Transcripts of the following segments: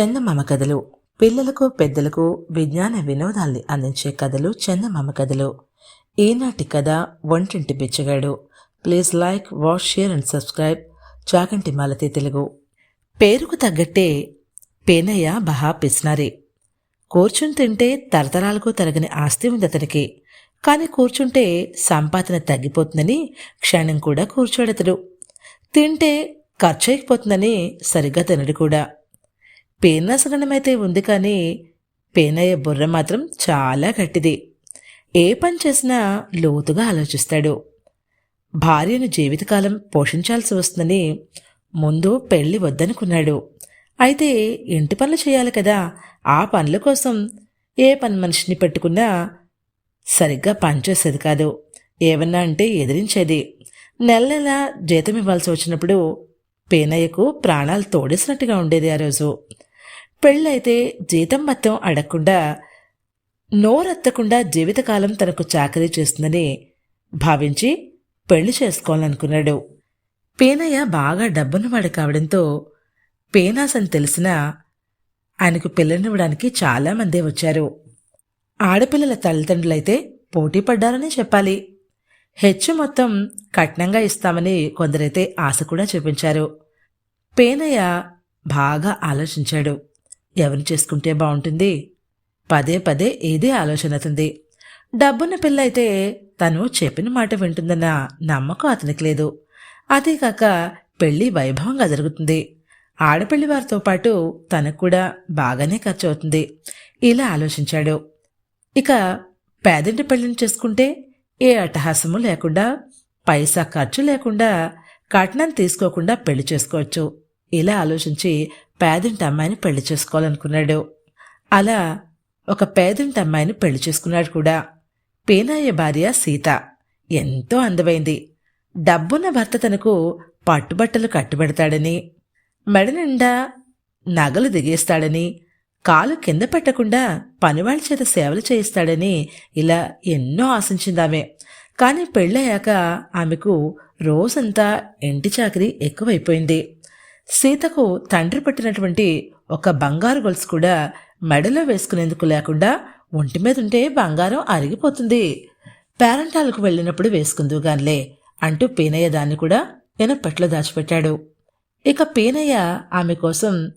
చందమామ కథలు. పిల్లలకు పెద్దలకు విజ్ఞాన వినోదాల్ని అందించే కథలు చందమామ కథలు. ఈనాటి కథ వంటింటి బిచ్చగాడు. Please like watch share and subscribe. Chaganti Malathi Telugu. పేరుకు తగ్గట్టే పేనయ్య బహా పిస్నారి. కూర్చుని తింటే తరతరాలకు తరగని ఆస్తి ఉంది అతనికి. కానీ కూర్చుంటే సంపాదన తగ్గిపోతుందని క్షణం కూడా కూర్చోడతడు తింటే ఖర్చు అయిపోతుందని సరిగ్గా తినడు కూడా. పేనాసగణమైతే ఉంది కానీ పేనయ్య బుర్ర మాత్రం చాలా గట్టిది. ఏ పని చేసినా లోతుగా ఆలోచిస్తాడు. భార్యను జీవితకాలం పోషించాల్సి వస్తుందని ముందు పెళ్ళి వద్దనుకున్నాడు. అయితే ఇంటి పనులు చేయాలి కదా ఆ పనుల కోసం ఏ పని మనిషిని పెట్టుకున్నా సరిగ్గా పనిచేసేది కాదు. ఏమన్నా అంటే ఎదిరించేది. నెల నెల జీతం ఇవ్వాల్సి వచ్చినప్పుడు పేనయ్యకు ప్రాణాలు తోడేసినట్టుగా ఉండేది ఆ రోజు. పెళ్ళైతే జీతం మొత్తం అడగకుండా నోరెత్తకుండా జీవితకాలం తనకు చాకరీ చేస్తుందని భావించి పెళ్ళి చేసుకోవాలనుకున్నాడు. పేనయ్య బాగా డబ్బున్నవాడు కావడంతో పేనాస్ అని తెలిసినా ఆయనకు పిల్లనివ్వడానికి చాలామందే వచ్చారు. ఆడపిల్లల తల్లిదండ్రులైతే పోటీ పడ్డారని చెప్పాలి. హెచ్చు మొత్తం కట్నంగా ఇస్తామని కొందరైతే ఆశ కూడా చూపించారు. పేనయ్య బాగా ఆలోచించాడు. ఎవరిని చేసుకుంటే బాగుంటుంది? పదే పదే ఏదే ఆలోచన అవుతుంది. డబ్బున్న పిల్ల అయితే తను చెప్పిన మాట వింటుందన్న నమ్మకం అతనికి లేదు. అదేకాక పెళ్ళి వైభవంగా జరుగుతుంది. ఆడపిల్లి వారితో పాటు తనకు కూడా బాగానే ఖర్చు అవుతుంది. ఇలా ఆలోచించాడు. ఇక పేదింటి పెళ్ళిని చేసుకుంటే ఏ అట్టహాసము లేకుండా పైసా ఖర్చు లేకుండా కట్నం తీసుకోకుండా పెళ్ళి చేసుకోవచ్చు. ఇలా ఆలోచించి పేదింటి అమ్మాయిని పెళ్ళి చేసుకోవాలనుకున్నాడు. అలా ఒక పేదింటి అమ్మాయిని పెళ్ళి చేసుకున్నాడు కూడా. పేనాయ భార్య సీత. ఎంతో అందమైంది. డబ్బున్న భర్త తనకు పట్టుబట్టలు కట్టుబెడతాడని మెడ నిండా నగలు దిగేస్తాడని కాలు కింద పెట్టకుండా పనివాళ్ళ చేత సేవలు చేయిస్తాడని ఇలా ఎన్నో ఆశించిందామె కానీ పెళ్ళయ్యాక ఆమెకు రోజంతా ఇంటి చాకరీ ఎక్కువైపోయింది. సీతకు తండ్రి పట్టినటువంటి ఒక బంగారు గొలుసు కూడా మెడలో వేసుకునేందుకు లేకుండా ఒంటి మీద ఉంటే బంగారం అరిగిపోతుంది. పేరంటాలకు వెళ్ళినప్పుడు వేసుకుందువుగానిలే అంటూ పీనయ్య దాన్ని కూడా ఎనపెట్లో దాచిపెట్టాడు. ఇక పీనయ్య ఆమె కోసం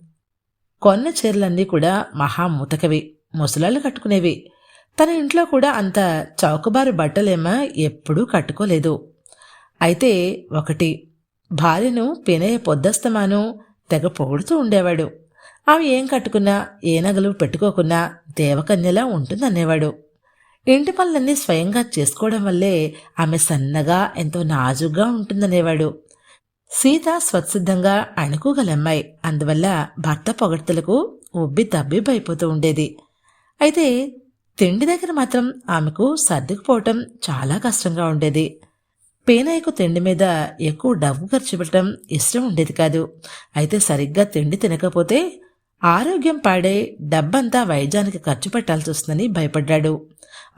కొన్న చీరలన్నీ కూడా మహా ముతకవి ముసలాళ్ళు కట్టుకునేవి. తన ఇంట్లో కూడా అంత చౌకబారు బట్టలేమా ఎప్పుడూ కట్టుకోలేదు. అయితే ఒకటి భార్యను పినయ్య పొద్దస్తమాను తెగ పొగుడుతూ ఉండేవాడు. ఆమె ఏం కట్టుకున్నా ఏ నగలు పెట్టుకోకున్నా దేవకన్యలా ఉంటుందనేవాడు. ఇంటి పనులన్నీ స్వయంగా చేసుకోవడం వల్లే ఆమె సన్నగా ఎంతో నాజుగ్గా ఉంటుందనేవాడు. సీత స్వత్సిద్ధంగా అణుకుగలమ్మాయి. అందువల్ల భర్త పొగడ్తలకు ఉబ్బి తబ్బిబ్బైపోతూ ఉండేది. అయితే తిండి దగ్గర మాత్రం ఆమెకు సర్దుకుపోవటం చాలా కష్టంగా ఉండేది. పేనాయకు తిండి మీద ఎక్కువ డబ్బు ఖర్చు పెట్టడం ఇష్టం ఉండేది కాదు. అయితే సరిగ్గా తిండి తినకపోతే ఆరోగ్యం పాడే డబ్బంతా వైద్యానికి ఖర్చు పెట్టాల్సి వస్తుందని భయపడ్డాడు.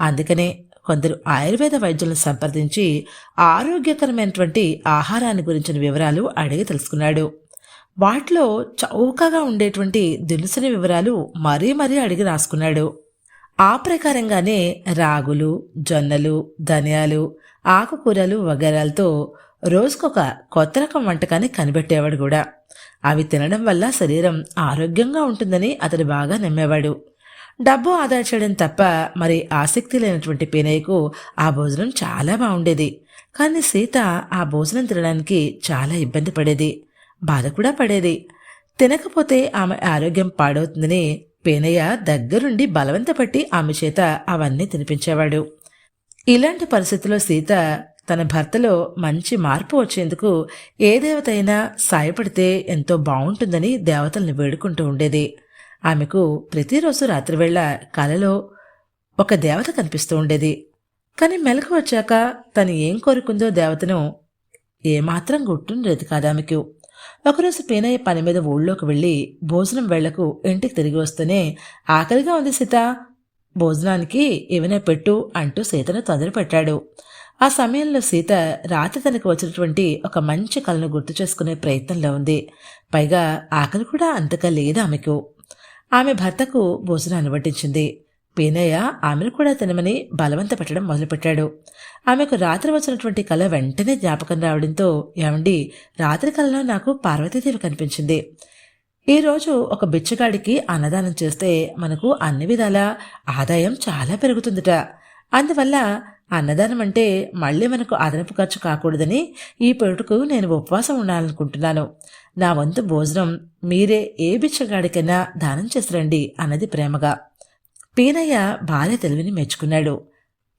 అందుకనే కొందరు ఆయుర్వేద వైద్యులను సంప్రదించి ఆరోగ్యకరమైనటువంటి ఆహారాన్ని గురించిన వివరాలు అడిగి తెలుసుకున్నాడు. వాటిలో చౌకగా ఉండేటువంటి దినుసుని వివరాలు మరీ మరీ అడిగి రాసుకున్నాడు. ఆ ప్రకారంగానే రాగులు జొన్నలు ధనియాలు ఆకుకూరలు వగరాలతో రోజుకొక కొత్త రకం వంటకాన్ని కనిపెట్టేవాడు కూడా. అవి తినడం వల్ల శరీరం ఆరోగ్యంగా ఉంటుందని అతడు బాగా నమ్మేవాడు. డబ్బు ఆదా చేయడం తప్ప మరి ఆసక్తి లేనటువంటి పేనయ్యకు ఆ భోజనం చాలా బాగుండేది. కానీ సీత ఆ భోజనం తినడానికి చాలా ఇబ్బంది పడేది. బాధ కూడా పడేది. తినకపోతే ఆమె ఆరోగ్యం పాడవుతుందని పేనయ్య దగ్గరుండి బలవంతపట్టి ఆమె చేత అవన్నీ తినిపించేవాడు. ఇలాంటి పరిస్థితిలో సీత తన భర్తలో మంచి మార్పు వచ్చేందుకు ఏ దేవత అయినా సాయపడితే ఎంతో బాగుంటుందని దేవతల్ని వేడుకుంటూ ఉండేది. ఆమెకు ప్రతిరోజు రాత్రివేళ కలలో ఒక దేవత కనిపిస్తూ ఉండేది. కానీ మెలకు వచ్చాక తను ఏం కోరుకుందో దేవతను ఏమాత్రం గుర్తుండేది కాదు ఆమెకు ఒకరోజు పీనయ్య పని మీద ఊళ్ళోకి వెళ్ళి భోజనం వేళ్ళకు ఇంటికి తిరిగి వస్తూనే ఆకలిగా ఉంది సీత. భోజనానికి ఏమైనా పెట్టు అంటూ సీతను తొందర పెట్టాడు ఆ సమయంలో సీత రాత్రి తనకు వచ్చినటువంటి ఒక మంచి కళను గుర్తు చేసుకునే ప్రయత్నంలో ఉంది. పైగా ఆకలి కూడా అంతగా లేదు ఆమెకు. ఆమె భర్తకు భోజనం వడ్డించింది. పీనయ్య ఆమెను కూడా తినమని బలవంత పెట్టడం మొదలుపెట్టాడు. ఆమెకు రాత్రి వచ్చినటువంటి కళ వెంటనే జ్ఞాపకం రావడంతో ఏమండి రాత్రి కళలో నాకు పార్వతీదేవి కనిపించింది. ఈరోజు ఒక బిచ్చగాడికి అన్నదానం చేస్తే మనకు అన్ని విధాల ఆదాయం చాలా పెరుగుతుందట. అందువల్ల అన్నదానం అంటే మళ్ళీ మనకు అదనపు ఖర్చు కాకూడదని ఈ పొట్టుకు నేను ఉపవాసం ఉండాలనుకుంటున్నాను. నా వంతు భోజనం మీరే ఏ బిచ్చగాడికైనా దానం చేసిరండి అన్నది ప్రేమగా. పీనయ్య భార్య తెలివిని మెచ్చుకున్నాడు.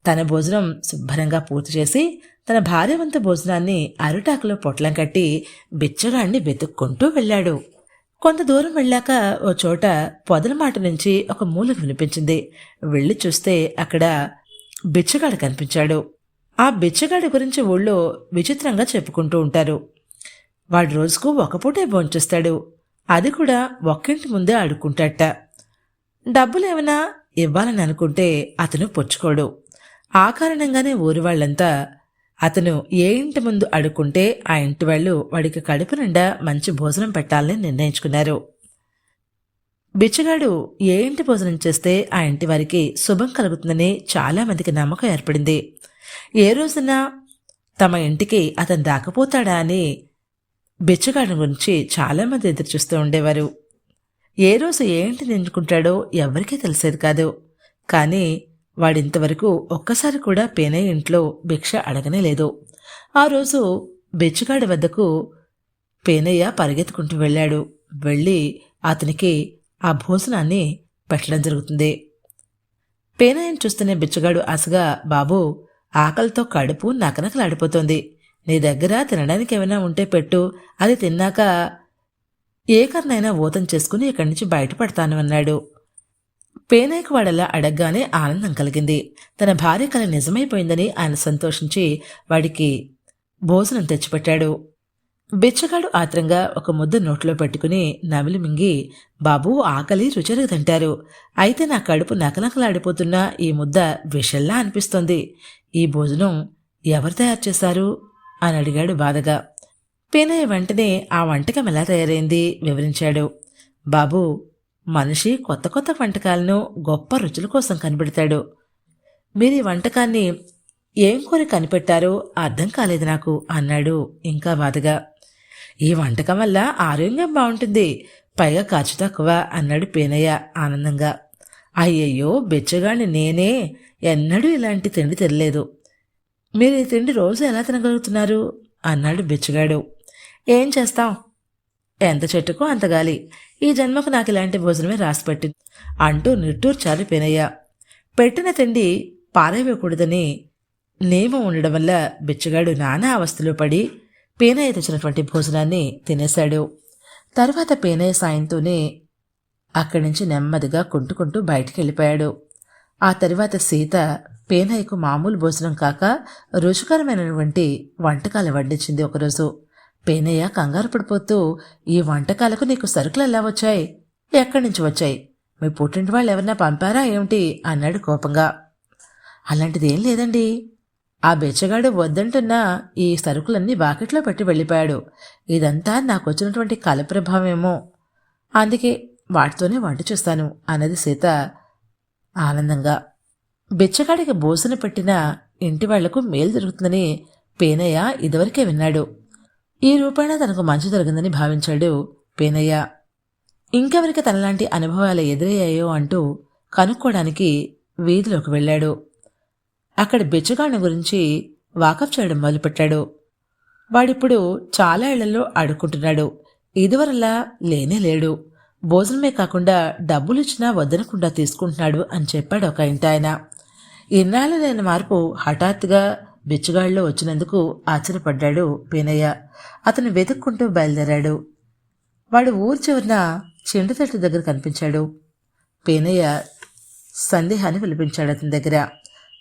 తన భోజనం శుభ్రంగా పూర్తి చేసి తన భార్య వంతు భోజనాన్ని అరిటాకులో పొట్లం కట్టి బిచ్చగాడిని వెతుక్కుంటూ వెళ్ళాడు. కొంత దూరం వెళ్ళాక ఓ చోట పొదల మాట నుంచి ఒక మూలకు వినిపించింది. వెళ్ళి చూస్తే అక్కడ బిచ్చగాడు కనిపించాడు. ఆ బిచ్చగాడి గురించి ఊళ్ళో విచిత్రంగా చెప్పుకుంటూ ఉంటారు. వాడు రోజుకు ఒక పూటే భోంచేస్తాడు. అది కూడా ఒక్కింటి ముందే ఆడుకుంటాట. డబ్బులేమైనా ఇవ్వాలని అనుకుంటే అతను పుచ్చుకోడు. ఆ కారణంగానే ఊరి వాళ్ళంతా అతను ఏ ఇంటి ముందు అడుక్కుంటే ఆ ఇంటి వాళ్ళు వాడికి కడుపు నిండా మంచి భోజనం పెట్టాలని నిర్ణయించుకున్నారు. బిచ్చగాడు ఏ ఇంటి భోజనం చేస్తే ఆ ఇంటి వారికి శుభం కలుగుతుందని చాలామందికి నమ్మకం ఏర్పడింది. ఏ రోజున తమ ఇంటికి అతను రాకపోతాడా అని బిచ్చగాడి గురించి చాలామంది ఎదురుచూస్తూ ఉండేవారు. ఏ రోజు ఏ ఇంటిని ఎంచుకుంటాడో ఎవరికీ తెలిసేది కాదు. కానీ వాడింతవరకు ఒక్కసారి కూడా పేనయ్య ఇంట్లో భిక్ష అడగనే లేదు. ఆ రోజు బిచ్చగాడి వద్దకు పేనయ్య పరిగెత్తుకుంటూ వెళ్ళాడు. వెళ్ళి అతనికి ఆ భోజనాన్ని పెట్టడం జరుగుతుంది. పేనయ్యను చూస్తూనే బిచ్చగాడు ఆశగా బాబు ఆకలితో కడుపు నకనకలాడిపోతుంది. నీ దగ్గర తినడానికి ఏమైనా ఉంటే పెట్టు. అది తిన్నాక ఏ కర్నైనా ఊతం చేసుకుని ఇక్కడి నుంచి బయటపడతాను అన్నాడు. పేనయ్యకు వాడలా అడగగానే ఆనందం కలిగింది. తన భార్య కల నిజమైపోయిందని ఆయన సంతోషించి వాడికి భోజనం తెచ్చిపెట్టాడు. బిచ్చగాడు ఆత్రంగా ఒక ముద్ద నోట్లో పెట్టుకుని నమిలి మింగి బాబు ఆకలి రుచరగదంటారు అయితే నా కడుపు నకనకలాడిపోతున్న ఈ ముద్ద విషల్లా అనిపిస్తోంది. ఈ భోజనం ఎవరు తయారు చేశారు? అని అడిగాడు బాధగా. పేనయ్య వెంటనే ఆ వంటకం ఎలా తయారైంది? వివరించాడు. బాబు మనిషి కొత్త కొత్త వంటకాలను గొప్ప రుచుల కోసం కనిపెడతాడు. మీరు ఈ వంటకాన్ని ఏం కోరి కనిపెట్టారో అర్థం కాలేదు నాకు అన్నాడు ఇంకా బాధగా. ఈ వంటకం వల్ల ఆరోగ్యం బాగుంటుంది పైగా ఖర్చు తక్కువ అన్నాడు పేనయ్య ఆనందంగా. అయ్యయ్యో బెచ్చగాని నేనే ఎన్నడూ ఇలాంటి తిండి తినలేదు. మీరు ఈ తిండి రోజు ఎలా తినగలుగుతున్నారు? అన్నాడు బెచ్చగాడు. ఏం చేస్తాం? ఎంత చెట్టుకో అంత గాలి. ఈ జన్మకు నాకు ఇలాంటి భోజనమే రాసిపెట్టింది అంటూ నిట్టూర్చారు పేనయ్య పెట్టిన తిండి పారేయకూడదని నియమం ఉండడం వల్ల బిచ్చగాడు నానా అవస్థలో పడి పేనయ్య తెచ్చినటువంటి భోజనాన్ని తినేశాడు. తర్వాత పేనయ్య సాయంతోనే అక్కడి నుంచి నెమ్మదిగా కుంటుకుంటూ బయటికి వెళ్ళిపోయాడు. ఆ తర్వాత సీత పేనయ్యకు మామూలు భోజనం కాక రుచికరమైనటువంటి వంటకాలు వడ్డించింది ఒకరోజు. పేనయ్య కంగారు పడిపోతూ ఈ వంటకాలకు నీకు సరుకులు ఎలా వచ్చాయి? ఎక్కడి నుంచి వచ్చాయి? మీ పుట్టింటి వాళ్ళు ఎవరన్నా పంపారా ఏమిటి? అన్నాడు కోపంగా. అలాంటిది ఏం లేదండి. ఆ బెచ్చగాడు వద్దంటున్నా ఈ సరుకులన్నీ బాకెట్లో పెట్టి వెళ్ళిపోయాడు. ఇదంతా నాకు వచ్చినటువంటి కలప్రభావమేమో అందుకే వాటితోనే వంట చూస్తాను అన్నది సీత ఆనందంగా. బిచ్చగాడికి బోసన పెట్టిన ఇంటి వాళ్ళకు మేలు జరుగుతుందని పేనయ్య ఇదివరకే విన్నాడు. ఈ రూపాయన తనకు మంచి జరిగిందని భావించాడు పేనయ్య. ఇంకెవరికి తనలాంటి అనుభవాలు ఎదురయ్యాయో అంటూ కనుక్కోవడానికి వీధిలోకి వెళ్ళాడు. అక్కడ బిచ్చగాడిని గురించి వాకఫ్ చేయడం మొదలుపెట్టాడు. వాడిప్పుడు చాలా ఇళ్ళలో అడుక్కుంటున్నాడు ఇదివరలా లేనే లేడు. భోజనమే కాకుండా డబ్బులు ఇచ్చినా వద్దనకుండా తీసుకుంటున్నాడు అని చెప్పాడు ఒక ఇంటి ఆయన. ఇన్నాళ్ళు లేని మార్పు హఠాత్తుగా బిచ్చుగాళ్ళు వచ్చినందుకు ఆశ్చర్యపడ్డాడు పీనయ్య. అతను వెతుక్కుంటూ బయలుదేరాడు. వాడు ఊరు చివరిన చెండుతట్టు దగ్గర కనిపించాడు. పీనయ్య సందేహాన్ని పిలిపించాడు అతని దగ్గర.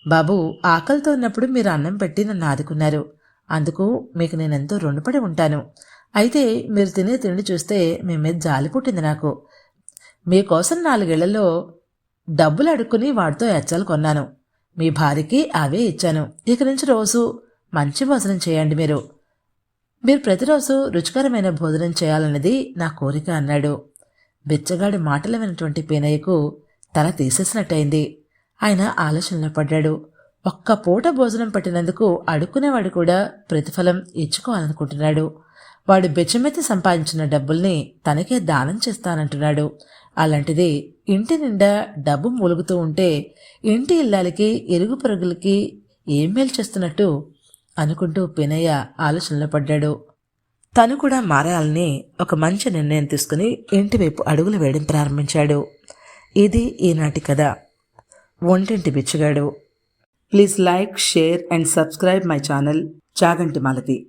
బాబు ఆకలితో ఉన్నప్పుడు మీరు అన్నం పెట్టి నన్ను ఆదుకున్నారు. అందుకు మీకు నేనెంతో రుణపడి ఉంటాను. అయితే మీరు తినే తిండి చూస్తే మీ మీద జాలి పుట్టింది నాకు. మీకోసం నాలుగేళ్ళలో డబ్బులు అడుక్కుని వాడితో ఎచ్చాలు కొన్నాను. మీ భార్యకి అవే ఇచ్చాను. ఇక నుంచి రోజు మంచి భోజనం చేయండి మీరు. మీరు ప్రతిరోజు రుచికరమైన భోజనం చేయాలన్నది నా కోరిక అన్నాడు. బిచ్చగాడి మాటలు వినటువంటి పీనయ్యకు తల తీసేసినట్టయింది. ఆయన ఆలోచనలో పడ్డాడు. ఒక్క పూట భోజనం పెట్టినందుకు అడుక్కునేవాడు కూడా ప్రతిఫలం ఇచ్చుకోవాలనుకుంటున్నాడు. వాడు బెచ్చమెత్తి సంపాదించిన డబ్బుల్ని తనకే దానం చేస్తానంటున్నాడు. అలాంటిది ఇంటి నిండా డబ్బు మూలుగుతూ ఉంటే ఇంటి ఇల్లాలకి ఎరుగు పరుగులకి ఏం మేలు చేస్తున్నట్టు అనుకుంటూ పినయ్య ఆలోచనలో పడ్డాడు. తను కూడా మారాలని ఒక మంచి నిర్ణయం తీసుకుని ఇంటి వైపు అడుగులు వేయడం ప్రారంభించాడు. ఇది ఈనాటి కథ. ఒంటింటి బిచ్చగాడు. Please like share and subscribe my channel Chaganti Malathi.